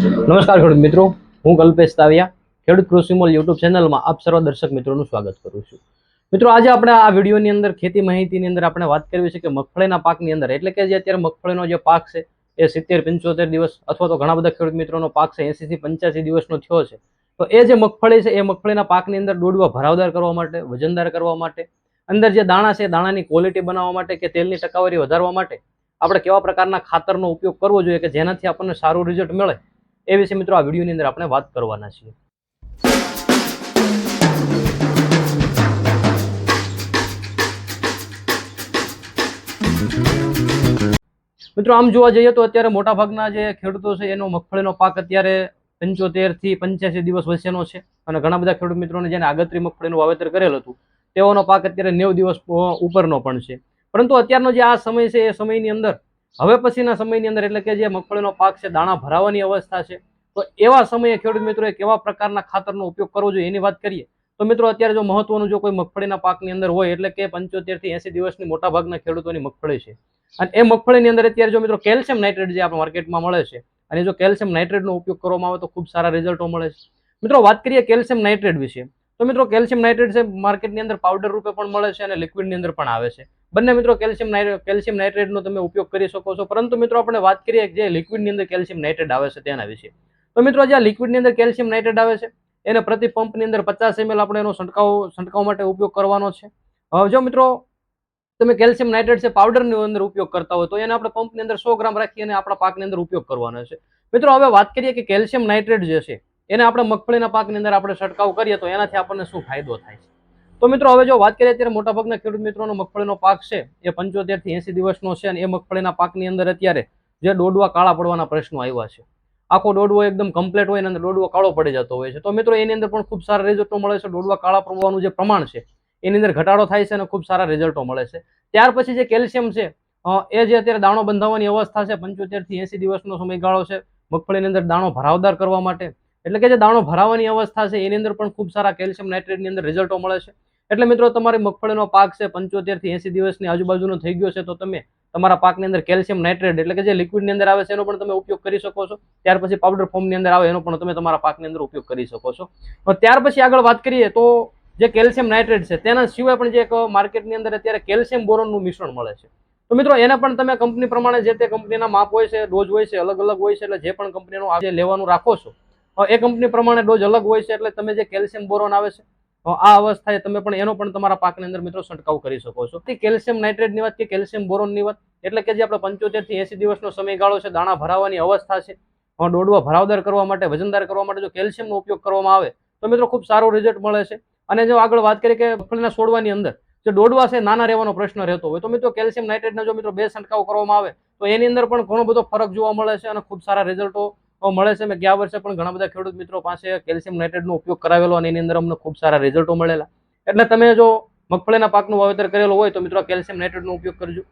નમસ્કાર ખેડૂત મિત્રો, હું કલ્પેશ તાવિયા, ખેડૂત કૃષિમોલ યુટ્યુબ ચેનલમાં આપ સર્વ દર્શક મિત્રોનું સ્વાગત કરું છું. મિત્રો, આજે આપણે આ વિડીયોની અંદર ખેતી માહિતીની અંદર આપણે વાત કરવી છે કે મગફળીના પાકની અંદર. એટલે કે જે અત્યારે મગફળીનો જે પાક છે, એ સિત્તેર પંચોતેર દિવસ અથવા તો ઘણા બધા ખેડૂત મિત્રોનો પાક છે એંસીથી પંચ્યાસી દિવસનો થયો છે. તો એ જે મગફળી છે, એ મગફળીના પાકની અંદર દોડવા ભરાવદાર કરવા માટે, વજનદાર કરવા માટે, અંદર જે દાણા છે દાણાની ક્વોલિટી બનાવવા માટે કે તેલની ટકાવારી વધારવા માટે, આપણે કેવા પ્રકારના ખાતરનો ઉપયોગ કરવો જોઈએ કે જેનાથી આપણને સારું રિઝલ્ટ મળે? એ વિશે મિત્રો આ વિડીયોની અંદર આપણે વાત કરવાના છીએ. મિત્રો, આમ જોવા જઈએ તો અત્યારે મોટાભાગના જે ખેડૂતો છે, એનો મગફળીનો પાક અત્યારે પંચોતેરથી પંચ્યાસી દિવસ વચ્ચેનો છે. અને ઘણા બધા ખેડૂત મિત્રોને જેને આગતરી મગફળીનું વાવેતર કરેલ હતું, તેઓનો પાક અત્યારે નેવ દિવસ ઉપરનો પણ છે. પરંતુ અત્યારનો જે આ સમય છે, એ સમયની અંદર હવે પછીના સમયની અંદર એટલે કે જે મગફળીનો પાક છે, દાણા ભરાવાની અવસ્થા છે, તો એવા સમયે ખેડૂત મિત્રોએ કેવા પ્રકારના ખાતરનો ઉપયોગ કરવો જોઈએ એની વાત કરીએ. તો મિત્રો અત્યારે જો મહત્વનું જો કોઈ મગફળીના પાકની અંદર હોય એટલે કે પંચોતેરથી એસી દિવસની મોટાભાગના ખેડૂતોની મગફળી છે. અને એ મગફળીની અંદર અત્યારે જો મિત્રો કેલ્શિયમ નાઇટ્રેટ જે આપણે માર્કેટમાં મળે છે, અને જો કેલ્શિયમ નાઇટ્રેટનો ઉપયોગ કરવામાં આવે તો ખૂબ સારા રિઝલ્ટો મળે છે. મિત્રો વાત કરીએ કેલ્શિયમ નાઇટ્રેટ વિશે. તો મિત્રો કેલ્શિયમ નાઇટ્રેટ છે, માર્કેટની અંદર પાવડર રૂપે પણ મળે છે અને લિક્વિડની અંદર પણ આવે છે. બંને મિત્રો કેલ્શિયમ કેલ્શિયમ નાઇટ્રેટનો તમે ઉપયોગ કરી શકો છો. પરંતુ મિત્રો આપણે વાત કરીએ જે લિક્વિડની અંદર કેલ્શિયમ નાઇટ્રેટ આવે છે તેના વિશે. તો મિત્રો જે આ લિક્વિડની અંદર કેલ્શિયમ નાઇટ્રેટ આવે છે, એને પ્રતિ પંપની અંદર પચાસ એમએલ આપણે એનો છંટકાવ છંટકાવ માટે ઉપયોગ કરવાનો છે. હવે જો મિત્રો તમે કેલ્શિયમ નાઇટ્રેટ છે પાવડરની અંદર ઉપયોગ કરતા હોય તો એને આપણે પંપની અંદર સો ગ્રામ રાખી અને આપણા પાકની અંદર ઉપયોગ કરવાનો છે. મિત્રો હવે વાત કરીએ કે કેલ્શિયમ નાઇટ્રેટ જે છે એને આપણે મગફળીના પાકની અંદર આપણે છંટકાવ કરીએ તો એનાથી આપણને શું ફાયદો થાય તો મિત્રો, હવે જો વાત કરીએ અત્યારે મોટાભાગના ખેડૂત મિત્રોનો મગફળીનો પાક છે, એ પંચોતેરથી એંસી દિવસનો છે અને એ મગફળીના પાકની અંદર અત્યારે જે ડોડવા કાળા પડવાના પ્રશ્નો આવ્યા છે. આખો ડોડવો એકદમ કમ્પ્લીટ હોય અને અંદર ડોડવો કાળો પડી જતો હોય છે. તો મિત્રો, એની અંદર પણ ખૂબ સારા રિઝલ્ટો મળે છે. ડોડવા કાળા પડવાનું જે પ્રમાણ છે, એની અંદર ઘટાડો થાય છે અને ખૂબ સારા રિઝલ્ટો મળે છે. ત્યાર પછી જે કેલ્શિયમ છે એ જે અત્યારે દાણો બંધાવવાની અવસ્થા છે, પંચોતેરથી એંસી દિવસનો સમયગાળો છે, મગફળીની અંદર દાણો ભરાવદાર કરવા માટે. એટલે કે જે દાણો ભરાવાની અવસ્થા છે, એની અંદર પણ ખૂબ સારા કેલ્શિયમ નાઇટ્રેટની અંદર રિઝલ્ટો મળે છે. એટલે મિત્રો, તમારી મગફળીનો પાક છે પંચોતેરથી એંસી દિવસની આજુબાજુનો થઈ ગયો છે, તો તમે તમારા પાકની અંદર કેલ્શિયમ નાઇટ્રેટ એટલે કે જે લિક્વિડની અંદર આવે છે, એનો પણ તમે ઉપયોગ કરી શકો છો. ત્યાર પછી પાવડર ફોર્મની અંદર આવે, એનો પણ તમે તમારા પાકની અંદર ઉપયોગ કરી શકો છો. ત્યાર પછી આગળ વાત કરીએ, તો જે કેલ્શિયમ નાઇટ્રેટ છે, તેના સિવાય પણ જે એક માર્કેટની અંદર અત્યારે કેલ્શિયમ બોરોનનું મિશ્રણ મળે છે. તો મિત્રો, એને પણ તમે કંપની પ્રમાણે જે તે કંપનીના માપ હોય છે ડોઝ હોય છે અલગ અલગ હોય છે, એટલે જે પણ કંપનીનો આજે લેવાનું રાખો છો એ કંપની પ્રમાણે ડોઝ અલગ હોય છે એટલે તમે જે કેલ્શિયમ બોરોન આવે છે આ આ અવસ્થાએ તમે પણ એનો પણ તમારા પાકની અંદર મિત્રો છંટકાવ કરી શકો છો. કેલ્શિયમ નાઇટ્રેટની વાત કે કેલ્શિયમ બોરોનની વાત, એટલે કે જે આપણે પંચોતેરથી એસી દિવસનો સમયગાળો છે, દાણા ભરાવાની અવસ્થા છે દોડવા ભરાવદાર કરવા માટે, વજનદાર કરવા માટે જો કેલ્શિયમનો ઉપયોગ કરવામાં આવે, તો મિત્રો ખૂબ સારું રિઝલ્ટ મળે છે. અને જો આગળ વાત કરીએ કે મગફળીના છોડવાની અંદર, જે ડોડવા છે નાના રહેવાનો પ્રશ્ન રહેતો હોય, તો મિત્રો કેલ્શિયમ નાઇટ્રેટનો જો મિત્રો બે છંટકાવ કરવામાં આવે, તો એની અંદર પણ ઘણો બધો ફરક જોવા મળે છે અને ખૂબ સારા રિઝલ્ટો મળે છે. મેં ગયા વર્ષે પણ ઘણા બધા ખેડૂત મિત્રો પાસે કેલ્શિયમ નાઇટ્રેટનો ઉપયોગ કરાવેલો અને એની અંદર અમને ખૂબ સારા રિઝલ્ટો મળેલા. એટલે તમે જો મગફળીના પાકનું વાવેતર કરેલું હોય તો મિત્રો કેલ્શિયમ નાઇટ્રેટનો ઉપયોગ કરજો.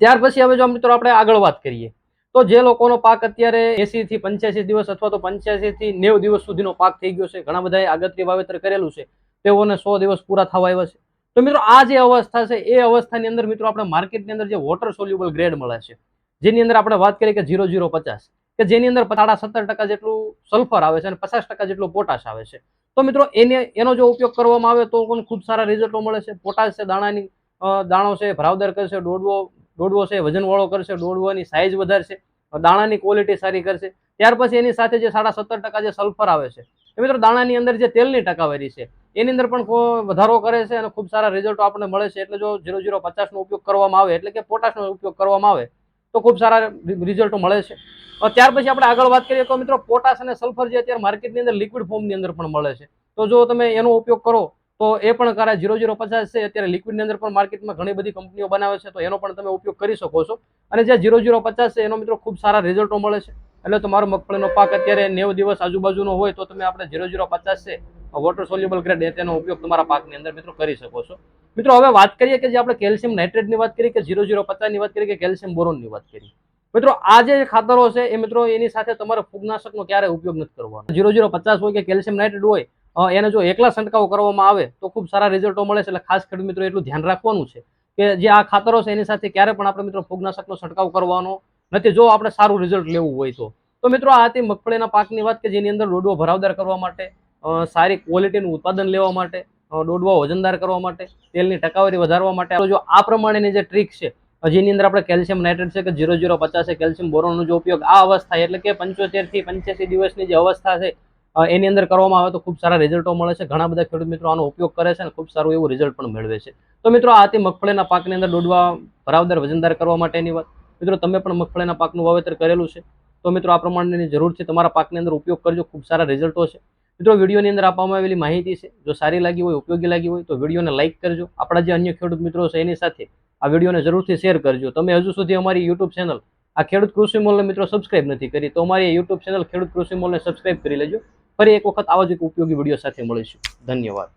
ત્યાર પછી હવે જો મિત્રો આપણે આગળ વાત કરીએ. તો જે લોકોનો પાક અત્યારે એસી થી પંચ્યાસી દિવસ અથવા તો પંચ્યાસી થી નેવ દિવસ સુધીનો પાક થઈ ગયો છે. ઘણા બધાએ આગતરી વાવેતર કરેલું છે. તેઓને સો દિવસ પૂરા થવા આવ્યા છે. તો મિત્રો આ જે અવસ્થા છે, એ અવસ્થાની અંદર મિત્રો આપણે માર્કેટની અંદર જે વોટર સોલ્યુબલ ગ્રેડ મળે છે, જેની અંદર આપણે વાત કરીએ કે ઝીરો ઝીરો પચાસ. કે જેની અંદર સાડા સત્તર ટકા જેટલું સલ્ફર આવે છે અને પચાસ ટકા જેટલું પોટાશ આવે છે. તો મિત્રો, એને, એનો જો ઉપયોગ કરવામાં આવે તો પણ ખૂબ સારા રિઝલ્ટો મળે છે. પોટાશ છે, દાણાની દાણો છે, ભરાવદર કરશે, દોડવો દોડવો છે, વજનવાળો કરશે, દોડવાની સાઇઝ વધારશે દાણાની ક્વોલિટી સારી કરશે. ત્યાર પછી એની સાથે જે સાડા સત્તર ટકા જે સલ્ફર આવે છે. એ મિત્રો, દાણાની અંદર જે તેલની ટકાવારી છે, એની અંદર પણ વધારો કરે છે અને ખૂબ સારા રિઝલ્ટો આપણને મળે છે. એટલે જો ઝીરો ઝીરો પચાસનો ઉપયોગ કરવામાં આવે, એટલે કે પોટાશનો ઉપયોગ કરવામાં આવે તો ખૂબ સારા રિઝલ્ટો મળે છે. ત્યાર પછી આપણે આગળ વાત કરીએ તો મિત્રો પોટાશ અને સલ્ફર જે અત્યારે માર્કેટની અંદર લિક્વિડ ફોર્મની અંદર પણ મળે છે. તો જો તમે એનો ઉપયોગ કરો, તો એ પણ કરાય ઝીરો ઝીરો પચાસ છે, અત્યારે લિક્વિડની અંદર પણ માર્કેટમાં ઘણી બધી કંપનીઓ બનાવે છે, તો એનો પણ તમે ઉપયોગ કરી શકો છો. અને જે ઝીરો ઝીરો પચાસ છે, એનો મિત્રો ખૂબ સારા રિઝલ્ટો મળે છે. એટલે તમારો મગફળીનો પાક અત્યારે નેવ દિવસ આજુબાજુનો હોય, તો તમે આપણે ઝીરો ઝીરો પચાસ છે વોટર સોલ્યુબલ ગ્રેડ તેનો ઉપયોગ તમારા પાકની અંદર મિત્રો કરી શકો છો. મિત્રો, હવે વાત કરીએ કે જે આપણે કેલ્શિયમ નાઇટ્રેટની વાત કરીએ કે ઝીરો ઝીરો પચાસની વાત કરીએ કે કેલ્શિયમ બોરોનની વાત કરીએ મિત્રો, આ જે ખાતરો છે એ મિત્રો, એની સાથે તમારે ફૂગનાશકનો ક્યારે ઉપયોગ નથી કરવાનો. ઝીરો ઝીરો પચાસ હોય કે કેલ્શિયમ નાઇટ્રેટ હોય એને જો એકલા છંટકાવ કરવામાં આવે, તો ખૂબ સારા રિઝલ્ટો મળે છે. એટલે ખાસ કરીને મિત્રો, એટલું ધ્યાન રાખવાનું છે કે જે આ ખાતરો છે એની સાથે ક્યારે પણ આપણે મિત્રો ફૂગનાશકનો છંટકાવ કરવાનો નથી, જો આપણે સારું રિઝલ્ટ લેવું હોય તો. તો મિત્રો, આ હતી મગફળીના પાકની વાત કે જેની અંદર ડોડવો ભરાવદાર કરવા માટે સારી ક્વોલિટીનું ઉત્પાદન લેવા માટે ડોડવા વજનદાર કરવા માટે, તેલની ટકાવારી વધારવા માટે. જો આ પ્રમાણેની જે ટ્રીક છે જેની અંદર આપણે કેલ્શિયમ નાઇટ્રેટ છે કે ઝીરો ઝીરો પચાસે કેલ્શિયમ બોરોનનો જો ઉપયોગ આ અવસ્થા એટલે કે પંચોતેરથી પંચ્યાસી દિવસની જે અવસ્થા છે એની અંદર કરવામાં આવે તો ખૂબ સારા રિઝલ્ટો મળે છે. ઘણા બધા ખેડૂત મિત્રો આનો ઉપયોગ કરે છે અને ખૂબ સારું એવું રિઝલ્ટ પણ મેળવે છે. તો મિત્રો, આ હતી મગફળીના પાકની અંદર ડોડવા ભરાવદાર વજનદાર કરવા માટેની વાત. મિત્રો, તમે પણ મગફળીના પાકનું વાવેતર કરેલું છે. તો મિત્રો, આ પ્રમાણેની જરૂરથી તમારા પાકની અંદર ઉપયોગ કરજો. ખૂબ સારા રિઝલ્ટો છે. મિત્રો, વિડીયોની અંદર આપવામાં આવેલી માહિતી છે. જો સારી લાગી હોય, ઉપયોગી લાગી હોય, તો વિડીયોને લાઇક કરજો. આપણા જે અન્ય ખેડૂત મિત્રો છે, એની સાથે આ વિડીયોને જરૂરથી શેર કરજો. તમે હજુ સુધી અમારી યુટ્યુબ ચેનલ આ ખેડૂત કૃષિ મોલને મિત્રો સબસ્ક્રાઇબ નથી કરી, તો અમારી યુટ્યુબ ચેનલ ખેડૂત કૃષિ મોલને સબસ્ક્રાઇબ કરી લેજો. ફરી એક વખત આવા જ એક ઉપયોગી વીડિયો સાથે મળીશું. ધન્યવાદ.